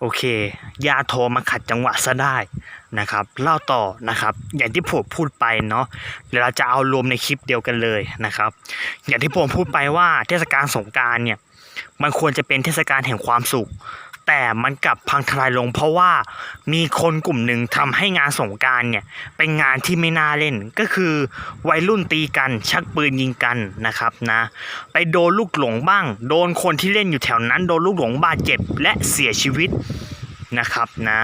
โอเค ยาโทรมาขัดจังหวะซะได้นะครับ เล่าต่อนะครับ อย่างที่ผมพูดไปเนาะเดี๋ยวเราจะเอารวมในคลิปเดียวกันเลยนะครับ อย่างที่ผมพูดไปว่าเทศกาลสงการเนี่ยมันควรจะเป็นเทศกาลแห่งความสุข แต่มันกลับพังทลายลง เพราะว่ามีคนกลุ่มหนึ่งทำให้งานสงการเนี่ยเป็นงานที่ไม่น่าเล่นก็คือวัยรุ่นตีกัน ชักปืนยิงกันนะครับนะไปโดนลูกหลงบ้าง โดนคนที่เล่นอยู่แถวนั้น โดนลูกหลงบาดเจ็บและเสียชีวิตนะครับนะ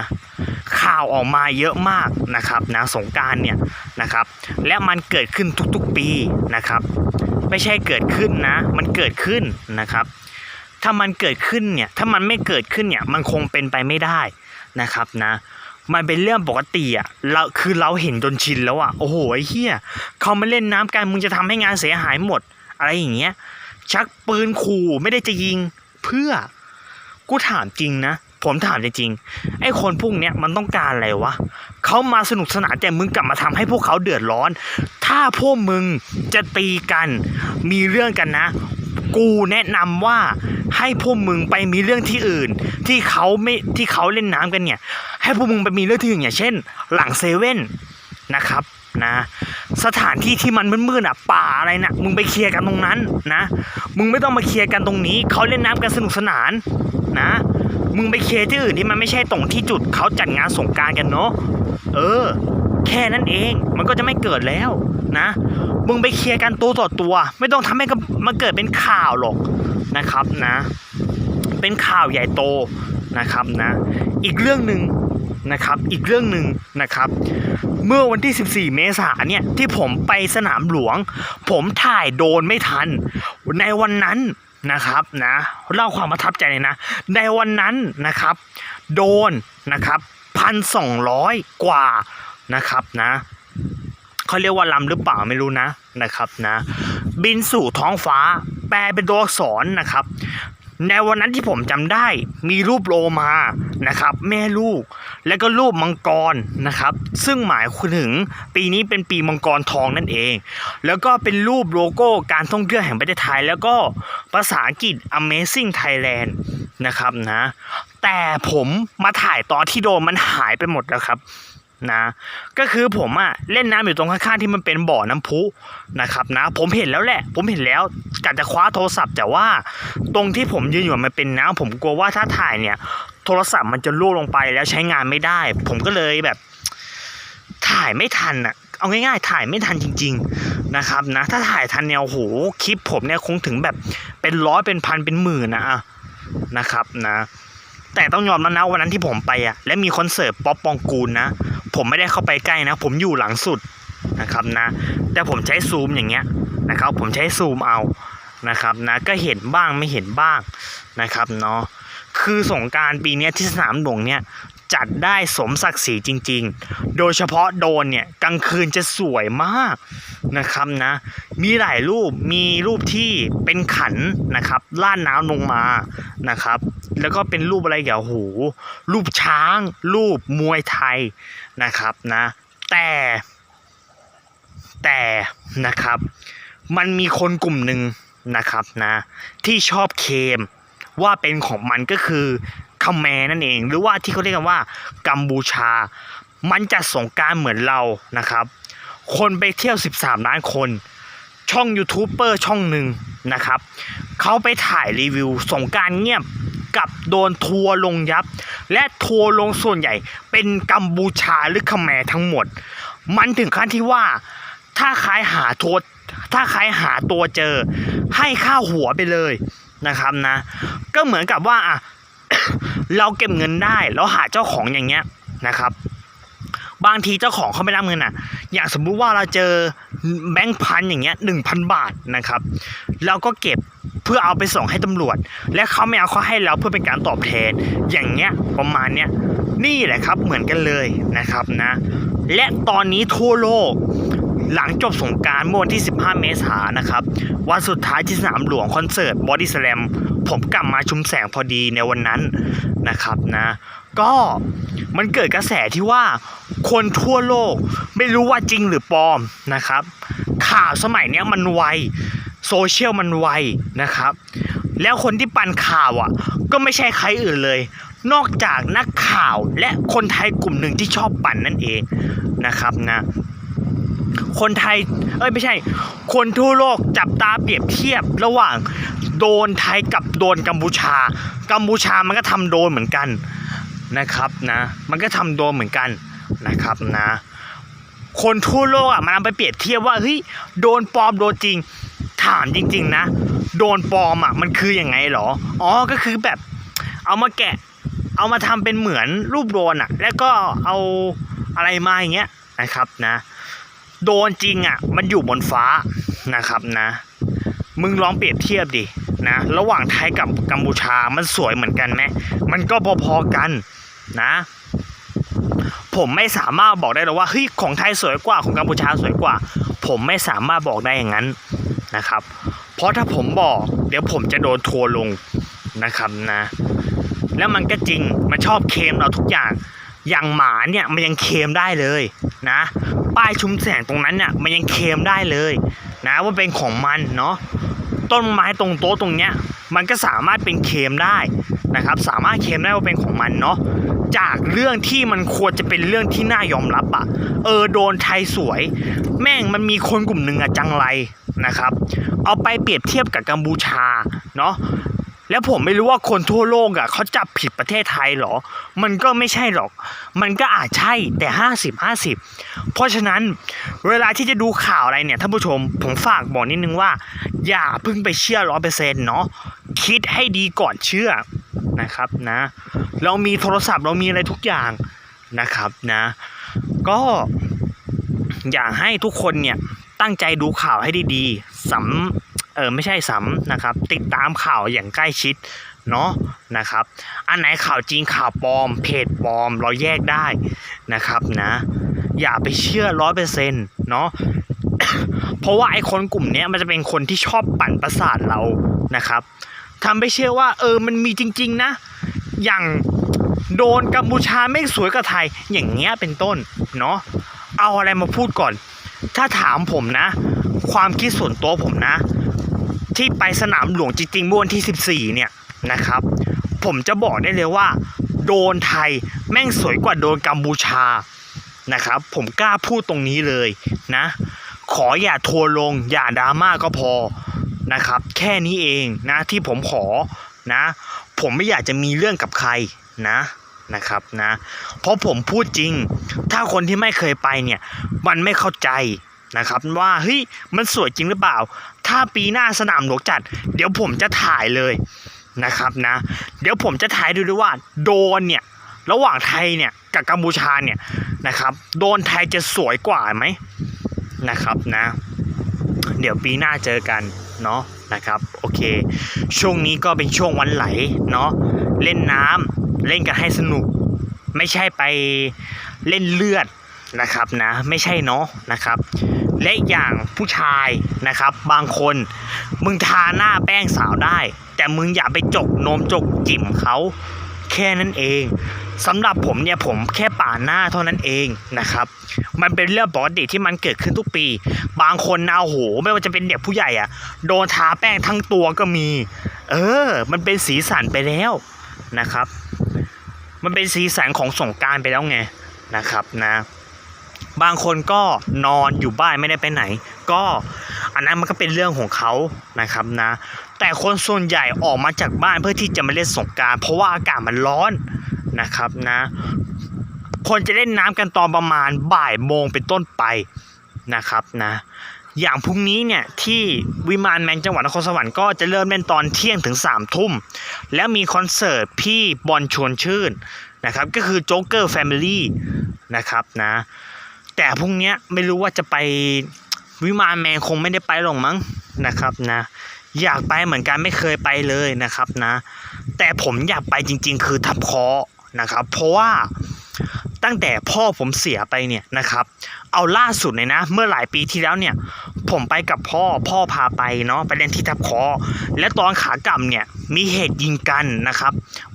ข่าวออกมาเยอะมากนะครับนะสงการเนี่ยนะครับและมันเกิดขึ้นทุกๆปีนะครับ ไม่ใช่เกิดขึ้นนะ มันเกิดขึ้นนะครับ ถ้ามันเกิดขึ้นเนี่ยถ้ามันไม่เกิดขึ้นเนี่ยมันคงเป็นไปไม่ได้นะครับนะ มันเป็นเรื่องปกติอะเราคือเราเห็นจนชินแล้วอะโอ้โหไอ้เหี้ยเขามาเล่นน้ำกันมึงจะทำให้งานเสียหายหมด อะไรอย่างเงี้ยชักปืนขู่ไม่ได้จะยิงเพื่อกูถามจริงนะผมถามจริงๆไอ้คนพวกเนี้ยมันต้องการอะไรวะเขามาสนุกสนานแต่มึงกลับมาทำให้พวกเขาเดือดร้อน ถ้าพวกมึงจะตีกันมีเรื่องกันนะ กูแนะนำว่าให้พวกมึงไปมีเรื่องที่อื่น ที่เขาไม่ที่เขาเล่นน้ำกันเนี่ย ให้พวกมึงไปมีเรื่องที่อื่นอย่างเช่น หลังเซเว่นนะครับนะ สถานที่ที่มันมืดๆอะป่าอะไรนะ่ะมึงไปเคลียร์กันตรงนั้นนะ มึงไม่ต้องมาเคลียร์กันตรงนี้เขาเล่นน้ำกันสนุกสนานนะ มึงไปเคลียร์ที่อื่นที่มันไม่ใช่ตรงที่จุดเขาจัดงานสงการกันเนาะเออ แค่นั้นเองมันก็จะไม่เกิดแล้วนะ มึงไปเคลียร์กันตัวต่อตัว ไม่ต้องทำให้มันเกิดเป็นข่าวหรอกนะครับนะ เป็นข่าวใหญ่โตนะครับนะ อีกเรื่องหนึ่งนะครับอีกเรื่องหนึ่งนะครับ เมื่อวันที่ 14 เมษายนเนี่ยที่ผมไปสนามหลวง ผมถ่ายโดนไม่ทัน ในวันนั้นนะครับนะเล่าความประทับใจเลยนะ ในวันนั้นนะครับ โดนนะครับพันสองร้อยกว่านะครับนะ เขาเรียกว่าลำหรือเปล่าไม่รู้นะนะครับนะบินสู่ท้องฟ้า แปลเป็นตัวอักษรนะครับ ในวันนั้นที่ผมจำได้มีรูปโลมานะครับ แม่ลูก และก็รูปมังกรนะครับ ซึ่งหมายถึงปีนี้เป็นปีมังกรทองนั่นเอง แล้วก็เป็นรูปโลโก้การท่องเที่ยวแห่งประเทศไทย แล้วก็ภาษาอังกฤษ Amazing Thailand นะครับนะ แต่ผมมาถ่ายตอนที่โดนมันหายไปหมดแล้วครับ นะก็คือผมอะเล่นน้ำอยู่ตรงข้างๆที่มันเป็นบ่อน้ำพุนะครับนะผมเห็นแล้วแหละ ผมเห็นแล้วกะจะคว้าโทรศัพท์แต่ว่าตรงที่ผมยืนอยู่มันเป็นน้ำผมกลัวว่าถ้าถ่ายเนี่ย โทรศัพท์มันจะล่วงลงไปแล้วใช้งานไม่ได้ ผมก็เลยแบบ ถ่ายไม่ทันอะเอาง่ายๆ ถ่ายไม่ทันจริง ๆนะครับนะ ถ้าถ่ายทันเนี่ยโอ้โหคลิปผมเนี่ยคงถึงแบบเป็นร้อยเป็นพันเป็นหมื่นนะอะนะครับนะ แต่ต้องยอมแล้วนะวันนั้นที่ผมไปอะและมีคอนเสิร์ตป๊อปปองกูลนะ ผมไม่ได้เข้าไปใกล้นะ ผมอยู่หลังสุดนะครับนะ แต่ผมใช้ซูมอย่างเงี้ยนะครับ ผมใช้ซูมเอานะครับนะก็เห็นบ้างไม่เห็นบ้างนะครับเนาะคือสงการปีนี้ที่สนามหลวงเนี่ย จัดได้สมศักดิ์ศรีจริง ๆ โดยเฉพาะโดนเนี่ยกลางคืนจะสวยมากนะครับนะ มีหลายรูปมีรูปที่เป็นขันนะครับล่านน้ำลงมานะครับ แล้วก็เป็นรูปอะไรอย่างโอ้โหรูปช้าง รูปมวยไทยนะครับนะ แต่แต่นะครับ มันมีคนกลุ่มหนึ่งนะครับนะที่ชอบเคมว่าเป็นของมันก็คือ คแมร์นั่นเอง หรือว่าที่เขาเรียกกันว่ากัมพูชา มันจะสงการเหมือนเรานะครับ คนไปเที่ยว 13 ล้านคน ช่องยูทูบเบอร์ช่องหนึ่งนะครับเขาไปถ่ายรีวิวสงการเงียบกับโดนทัวร์ลงยับ และทัวร์ลงส่วนใหญ่ เป็นกัมพูชาหรือคาแมร์ทั้งหมด มันถึงขั้นที่ว่าถ้าใครหาทัวร์ถ้าใครหาตัวเจอ ให้ค่าหัวไปเลยนะครับนะ ก็เหมือนกับว่าอะ เราเก็บเงินได้แล้วหาเจ้าของอย่างเงี้ยนะครับ บางทีเจ้าของเขาไม่รับเงินอะ อย่างสมมุติว่าเราเจอแบงค์พันอย่างเงี้ยหนึ่งพันบาทนะครับ เราก็เก็บเพื่อเอาไปส่งให้ตำรวจ และเขาไม่เอาเขาให้เราเพื่อเป็นการตอบแทน อย่างเงี้ยประมาณเนี้ยนี่แหละครับเหมือนกันเลยนะครับนะ และตอนนี้ทั่วโลก หลังจบสงการเมื่อวันที่ 15 เมษายนนะครับ วันสุดท้ายที่สนามหลวงคอนเสิร์ตบอดี้สแลมผมกลับมาชุมแสงพอดีในวันนั้นนะครับนะ ก็มันเกิดกระแสที่ว่าคนทั่วโลกไม่รู้ว่าจริงหรือปลอมนะครับ ข่าวสมัยนี้มันไวโซเชียลมันไวนะครับ แล้วคนที่ปั่นข่าวอะ ก็ไม่ใช่ใครอื่นเลย นอกจากนักข่าวและคนไทยกลุ่มหนึ่งที่ชอบปั่นนั่นเองนะครับนะ คนไทย เอ้ยไม่ใช่ คนทั่วโลกจับตาเปรียบเทียบระหว่างโดนไทยกับโดนกัมพูชา กัมพูชามันก็ทำโดนเหมือนกันนะครับนะ มันก็ทำโดนเหมือนกันนะครับนะ คนทั่วโลกอะมันเอาไปเปรียบเทียบว่าเฮ้ยโดนปลอมโดนจริง ถามจริง ๆ นะ โดนปลอมอะมันคืออย่างไงหรอ อ๋อก็คือแบบเอามาแกะ เอามาทำเป็นเหมือนรูปโดนอะ แล้วก็เอาอะไรมาอย่างเงี้ยนะครับนะ โดนจริงอะ มันอยู่บนฟ้านะครับนะ มึงลองเปรียบเทียบดินะ ระหว่างไทยกับกัมพูชามันสวยเหมือนกันไหมมันก็พอๆกันนะ ผมไม่สามารถบอกได้หรอกว่าเฮ้ยของไทยสวยกว่าของกัมพูชาสวยกว่า ผมไม่สามารถบอกได้อย่างนั้นนะครับ เพราะถ้าผมบอก เดี๋ยวผมจะโดนทัวร์ลงนะครับนะ แล้วมันก็จริงมันชอบเคลมเราทุกอย่างอย่างหมาเนี่ยมันยังเคลมได้เลย นะ ป้ายชุมแสงตรงนั้นเนี่ยมันยังเคมได้เลยนะว่าเป็นของมันเนาะต้นไม้ตรงโต๊ะตรงเนี้ยมันก็สามารถเป็นเคมได้นะครับสามารถเคมได้ว่าเป็นของมันเนาะจากเรื่องที่มันควรจะเป็นเรื่องที่น่ายอมรับอะเออโดนไทยสวย แม่งมันมีคนกลุ่มหนึ่งอะจังไรนะครับ เอาไปเปรียบเทียบกับกัมพูชาเนาะ แล้วผมไม่รู้ว่าคนทั่วโลกอะเขาจับผิดประเทศไทยหรอ มันก็ไม่ใช่หรอก มันก็อาจใช่แต่ห้าสิบห้าสิบเพราะฉะนั้นเวลาที่จะดูข่าวอะไรเนี่ยท่านผู้ชมผมฝากบอกนิดนึงว่า อย่าเพิ่งไปเชื่อร้อยเปอร์เซ็นต์เนาะคิดให้ดีก่อนเชื่อนะครับนะ เรามีโทรศัพท์เรามีอะไรทุกอย่างนะครับนะ ก็อยากให้ทุกคนเนี่ยตั้งใจดูข่าวให้ดีๆสำ เออไม่ใช่ซ้ำนะครับ ติดตามข่าวอย่างใกล้ชิดเนาะนะครับ อันไหนข่าวจริงข่าวปลอม เพจปลอมเราแยกได้นะครับนะ อย่าไปเชื่อร้อยเปอร์เซ็นต์เนาะเพราะว่าไอ้คนกลุ่มนี้มันจะเป็นคนที่ชอบปั่นประสาทเรานะครับทำไปเชื่อว่า เออมันมีจริง ๆนะ อย่างโดนกัมพูชาไม่สวยกับไทยอย่างเงี้ยเป็นต้นเนาะเอาอะไรมาพูดก่อน ถ้าถามผมนะ ความคิดส่วนตัวผมนะ ที่ไปสนามหลวงจริงๆเมื่อวันที่ 14 เนี่ยนะครับ ผมจะบอกได้เลยว่า โดนไทยแม่งสวยกว่าโดนกัมพูชานะครับ ผมกล้าพูดตรงนี้เลยนะ ขออย่าทัวร์ลง อย่าดราม่าก็พอนะครับ แค่นี้เองนะที่ผมขอนะ ผมไม่อยากจะมีเรื่องกับใครนะนะครับนะ เพราะผมพูดจริง ถ้าคนที่ไม่เคยไปเนี่ย มันไม่เข้าใจ นะครับว่าเฮ้ยมันสวยจริงหรือเปล่า ถ้าปีหน้าสนามหลวงจัด เดี๋ยวผมจะถ่ายเลยนะครับนะ เดี๋ยวผมจะถ่ายดูด้วยว่าโดนเนี่ยระหว่างไทยเนี่ยกับกัมพูชาเนี่ยนะครับโดนไทยจะสวยกว่าไหมนะครับนะ เดี๋ยวปีหน้าเจอกันเนาะนะครับโอเค ช่วงนี้ก็เป็นช่วงวันไหลเนาะเล่นน้ำเล่นกันให้สนุก ไม่ใช่ไปเล่นเลือด นะครับนะไม่ใช่เนาะนะครับและอีกอย่างผู้ชายนะครับ บางคนมึงทาหน้าแป้งสาวได้ แต่มึงอย่าไปจกนมจกจิ๋มเขาแค่นั้นเองสำหรับผมเนี่ยผมแค่ป่าหน้าเท่านั้นเองนะครับ มันเป็นเรื่องปกติที่มันเกิดขึ้นทุกปี บางคนนะโอ้โหไม่ว่าจะเป็นเด็กผู้ใหญ่อะโดนทาแป้งทั้งตัวก็มี เออ มันเป็นสีสันไปแล้วนะครับ มันเป็นสีสันของสงการไปแล้วไงนะครับนะ บางคนก็นอนอยู่บ้านไม่ได้ไปไหน ก็อันนั้นมันก็เป็นเรื่องของเขานะครับนะ แต่คนส่วนใหญ่ออกมาจากบ้านเพื่อที่จะมาเล่นสงการ เพราะว่าอากาศมันร้อนนะครับนะ คนจะเล่นน้ำกันตอนประมาณบ่ายโมงเป็นต้นไปนะครับนะอย่างพรุ่งนี้เนี่ยที่วิมานแมนจังหวัดนครสวรรค์ก็จะเริ่มเล่นตอนเที่ยงถึง3ามทุ่ม แล้วมีคอนเสิร์ตพี่บอลชวนชื่นนะครับก็คือโจ๊กเกอร์แฟมิลี่นะครับนะ แต่พรุ่งนี้ไม่รู้ว่าจะไปวิมานแมนคงไม่ได้ไปหรอกมั้งนะครับนะ อยากไปเหมือนกันไม่เคยไปเลยนะครับนะ แต่ผมอยากไปจริง ๆ คือทับคอนะครับ เพราะว่า ตั้งแต่พ่อผมเสียไปเนี่ยนะครับเอาล่าสุดเลยนะ เมื่อหลายปีที่แล้วเนี่ย ผมไปกับพ่อพ่อพาไปเนาะไปเล่นที่ทับคาะและตอนขากลับเนี่ยมีเหตุยิงกันนะครับ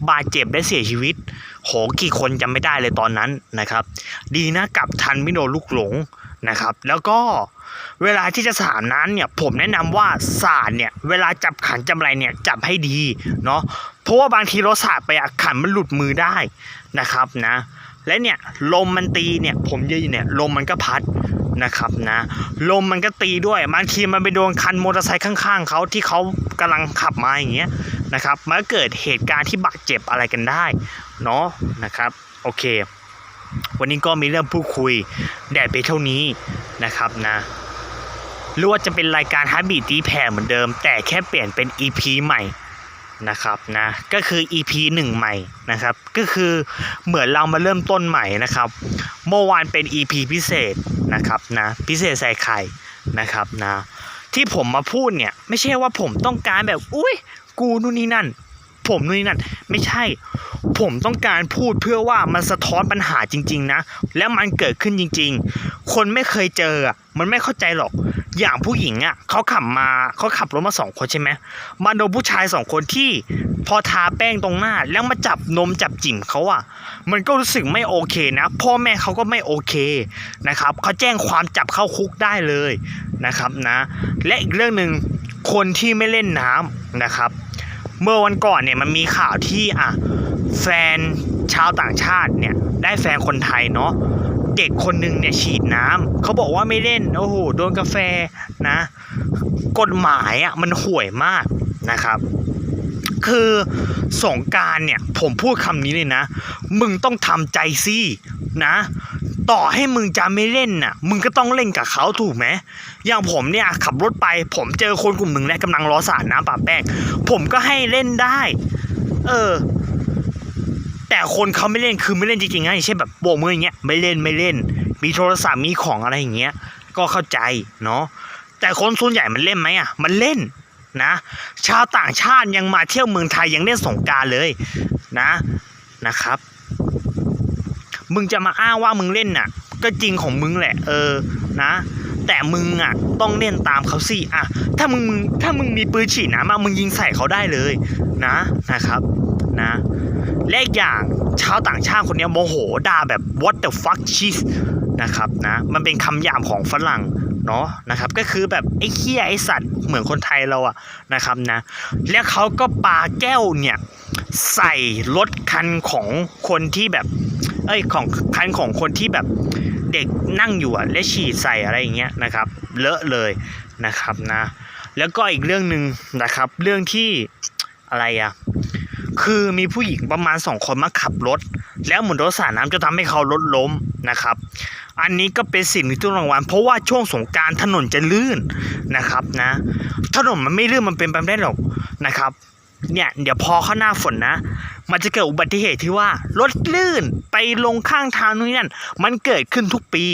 บาดเจ็บและเสียชีวิต โหกี่คนจำไม่ได้เลยตอนนั้นนะครับ ดีนะกลับทันไม่โดนลูกหลงนะครับ แล้วก็เวลาที่จะสาดน้ำเนี่ยผมแนะนำว่าสาดเนี่ยเวลาจับขันจำอะไรเนี่ยจับให้ดีเนาะเพราะว่าบางทีเราสาดไปอะขันมันหลุดมือได้นะครับนะ และเนี่ยลมมันตีเนี่ยผมยืนเนี่ยลมมันก็พัดนะครับนะลมมันก็ตีด้วยบางทีมันไปโดนคันมอเตอร์ไซค์ข้างๆเขาที่เขากำลังขับมาอย่างเงี้ยนะครับมันก็เกิดเหตุการณ์ที่บาดเจ็บอะไรกันได้เนาะนะครับโอเค วันนี้ก็มีเรื่องพูดคุยแดดไปเท่านี้นะครับนะหรือว่าจะเป็นรายการฮาร์บีตีแผ่เหมือนเดิม แต่แค่เปลี่ยนเป็น EP ใหม่ นะครับนะก็คือ EP หนึ่งใหม่นะครับ ก็คือเหมือนเรามาเริ่มต้นใหม่นะครับ เมื่อวานเป็น EP พิเศษนะครับนะพิเศษใส่ไข่นะครับนะที่ผมมาพูดเนี่ยไม่ใช่ว่าผมต้องการแบบอุ้ยกูนู่นนี่นั่น ผมนู่นนี่นั่นไม่ใช่ ผมต้องการพูดเพื่อว่ามันสะท้อนปัญหาจริง ๆ นะ แล้วมันเกิดขึ้นจริง ๆ คนไม่เคยเจอมันไม่เข้าใจหรอก อย่างผู้หญิงอะเขาขับมาเขาขับรถมาสองคนใช่ไหมมาโดนผู้ชายสองคนที่พอทาแป้งตรงหน้า แล้วมาจับนมจับจิ๋มเขาอะ มันก็รู้สึกไม่โอเคนะ พ่อแม่เขาก็ไม่โอเคนะครับเขาแจ้งความจับเข้าคุกได้เลยนะครับนะ และอีกเรื่องหนึ่งคนที่ไม่เล่นน้ำนะครับ เมื่อวันก่อนเนี่ยมันมีข่าวที่อะแฟนชาวต่างชาติเนี่ยได้แฟนคนไทยเนาะเด็กคนหนึ่งเนี่ยฉีดน้ำเขาบอกว่าไม่เล่นโอ้โหโดนกาแฟนะ กฎหมายอะมันห่วยมากนะครับ คือสงการเนี่ยผมพูดคำนี้เลยนะ มึงต้องทำใจสินะ ต่อให้มึงจะไม่เล่นน่ะ มึงก็ต้องเล่นกับเขาถูกไหมอย่างผมเนี่ยขับรถไป ผมเจอคนกลุ่มหนึ่งและกำลังรอสาดน้ำปะแป้ง ผมก็ให้เล่นได้ เออ แต่คนเขาไม่เล่นคือไม่เล่นจริงๆนะอย่างเช่นแบบโบกมืออย่างเงี้ยไม่เล่นไม่เล่น มีโทรศัพท์มีของอะไรอย่างเงี้ย ก็เข้าใจเนาะแต่คนส่วนใหญ่มันเล่นไหมอะ มันเล่นนะ ชาวต่างชาติยังมาเที่ยวเมืองไทยยังเล่นสงการเลยนะนะครับ มึงจะมาอ้างว่ามึงเล่นน่ะ ก็จริงของมึงแหละ เออนะ แต่มึงอะต้องเล่นตามเขาสิอะถ้ามึงถ้ามึงมีปืนฉีดน้ำมามึงยิงใส่เขาได้เลยนะนะครับนะและอีกอย่างชาวต่างชาติคนนี้โมโหด่าแบบ what the fuck cheese นะครับนะมันเป็นคำหยาบของฝรั่งเนาะนะครับก็คือแบบไอ้เคี้ยไอ้สัตว์เหมือนคนไทยเราอะนะครับนะแล้วเขาก็ปาแก้วเนี่ยใส่รถคันของคนที่แบบ เอ้ยของคันของคนที่แบบเด็กนั่งอยู่อะและฉีดใส่อะไรอย่างเงี้ยนะครับเลอะเลยนะครับนะแล้วก็อีกเรื่องหนึ่งนะครับ เรื่องที่อะไรอะคือมีผู้หญิงประมาณสองคนมาขับรถ แล้วหมุนรถสาน้ำจะทำให้เขารถล้มนะครับ อันนี้ก็เป็นสิ่งที่ต้องระวังเพราะว่าช่วงสงการถนนจะลื่นนะครับนะถนนมันไม่ลื่นมันเป็นไปไม่ได้หรอกนะครับ เนี่ยเดี๋ยวพอเข้าหน้าฝนนะ มันจะเกิดอุบัติเหตุที่ว่ารถลื่นไปลงข้างทางนู่นนั่น มันเกิดขึ้นทุกปี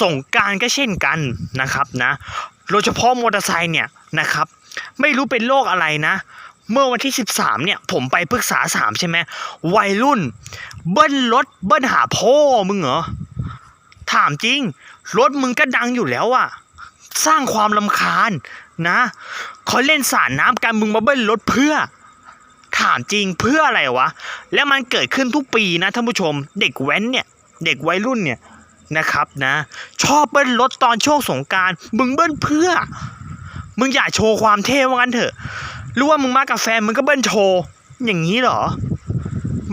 ส่งการก็เช่นกันนะครับนะโดยเฉพาะมอเตอร์ไซค์เนี่ยนะครับ ไม่รู้เป็นโรคอะไรนะ เมื่อวันที่ 13 เนี่ย ผมไปปรึกษาสามใช่ไหมวัยรุ่น เบิ้ลรถเบิ้ลหาพ่อมึงเหรอถามจริง รถมึงก็ดังอยู่แล้วอะสร้างความลำคาญ นะเขาเล่นสาดน้ำกันมึงมาเบิ้ลรถเพื่อ ถามจริงเพื่ออะไรวะ แล้วมันเกิดขึ้นทุกปีนะท่านผู้ชม เด็กแว้นเนี่ย เด็กวัยรุ่นเนี่ยนะครับนะ ชอบเบิ้ลรถตอนช่วงสงการมึงเบิ้ลเพื่อ มึงอยากโชว์ความเท่ว่างั้นเถอะรู้ว่ามึงมากับแฟนมึงก็เบิ้ลโชว์อย่างนี้เหรอ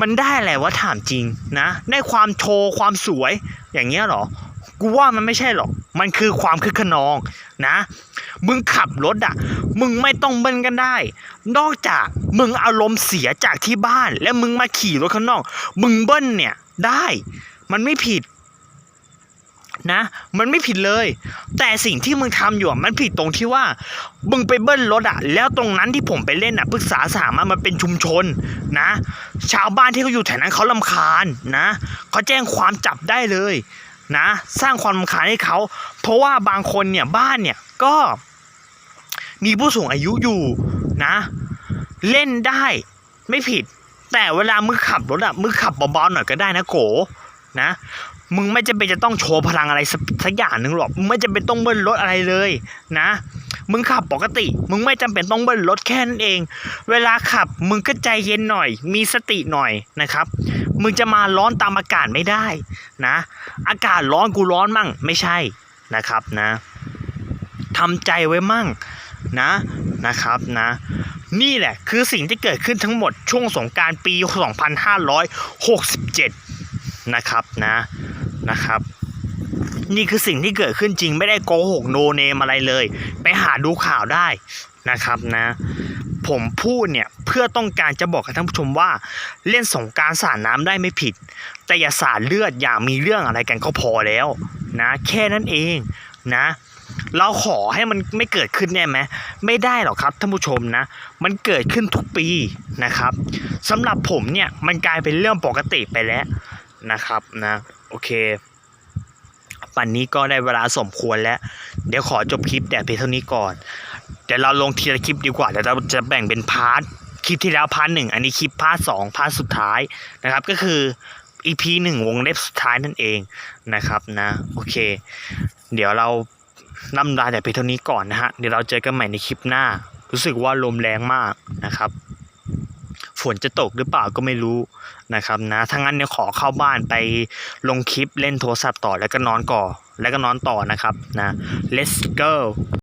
มันได้อะไรวะถามจริงนะ ได้ความโชว์ความสวยอย่างเงี้ยเหรอ กูว่ามันไม่ใช่หรอก มันคือความคึกขนองนะ มึงขับรถอะ มึงไม่ต้องเบิ้ลกันได้ นอกจากมึงอารมณ์เสียจากที่บ้าน แล้วมึงมาขี่รถข้างนอก มึงเบิ้ลเนี่ยได้ มันไม่ผิดนะ มันไม่ผิดเลย แต่สิ่งที่มึงทำอยู่อะมันผิดตรงที่ว่า มึงไปเบิ้ลรถอะแล้วตรงนั้นที่ผมไปเล่นอะปรึกษาสามามันเป็นชุมชนนะ ชาวบ้านที่เขาอยู่แถวนั้นเขาลำคาญนะเขาแจ้งความจับได้เลย นะ สร้างความรำคาญให้เขา เพราะว่าบางคนเนี่ยบ้านเนี่ยก็มีผู้สูงอายุอยู่นะ เล่นได้ไม่ผิด แต่เวลามึงขับรถอะมึงขับเบาๆหน่อยก็ได้นะโกนะ มึงไม่จำเป็นจะต้องโชว์พลังอะไรสักสักอย่างหนึ่งหรอกมึงไม่จำเป็นต้องเบิ้ลรถอะไรเลยนะ มึงขับปกติ มึงไม่จำเป็นต้องเบิ้ลรถแค่นั้นเอง เวลาขับมึงก็ใจเย็นหน่อย มีสติหน่อยนะครับ มึงจะมาร้อนตามอากาศไม่ได้นะ อากาศร้อนกูร้อนมั่งไม่ใช่นะครับนะทำใจไว้มั่งนะนะครับนะนี่แหละคือสิ่งที่เกิดขึ้นทั้งหมดช่วงสงกรารปี 2567 นะครับนะนะครับ นี่คือสิ่งที่เกิดขึ้นจริงไม่ได้โกหกโนเนมอะไรเลย ไปหาดูข่าวได้นะครับนะ ผมพูดเนี่ยเพื่อต้องการจะบอกกับท่านผู้ชมว่า เล่นสงการสาดน้ำได้ไม่ผิด แต่อย่าสาดเลือดอย่ามีเรื่องอะไรกันก็พอแล้วนะแค่นั้นเองนะ เราขอให้มันไม่เกิดขึ้นได้ไหมไม่ได้หรอกครับท่านผู้ชมนะ มันเกิดขึ้นทุกปีนะครับสำหรับผมเนี่ยมันกลายเป็นเรื่องปกติไปแล้วนะครับนะโอเค ปันนี้ก็ได้เวลาสมควรแล้ว เดี๋ยวขอจบคลิปแต่เพียงเท่านี้ก่อน เดี๋ยวเราลงทีละคลิปดีกว่าเดี๋ยวเราจะแบ่งเป็นพาร์ทคลิปที่แล้วพาร์ทหนึ่งอันนี้คลิปพาร์ทสองพาร์ทสุดท้ายนะครับ ก็คือ EP หนึ่งวงเล็บสุดท้ายนั่นเองนะครับนะโอเค เดี๋ยวเราล่ำลาแต่เพียงเท่านี้ก่อนนะฮะเดี๋ยวเราเจอกันใหม่ในคลิปหน้า รู้สึกว่าลมแรงมากนะครับ นจะตกหรือเปล่าก็ไม่รู้นะครับนะถ้างั้นเนี่ยขอเข้าบ้านไปลงคลิปเล่นโทรศัพท์ต่อแล้วก็นอนก่อแล้วก็นอนต่อนะครับนะ let's go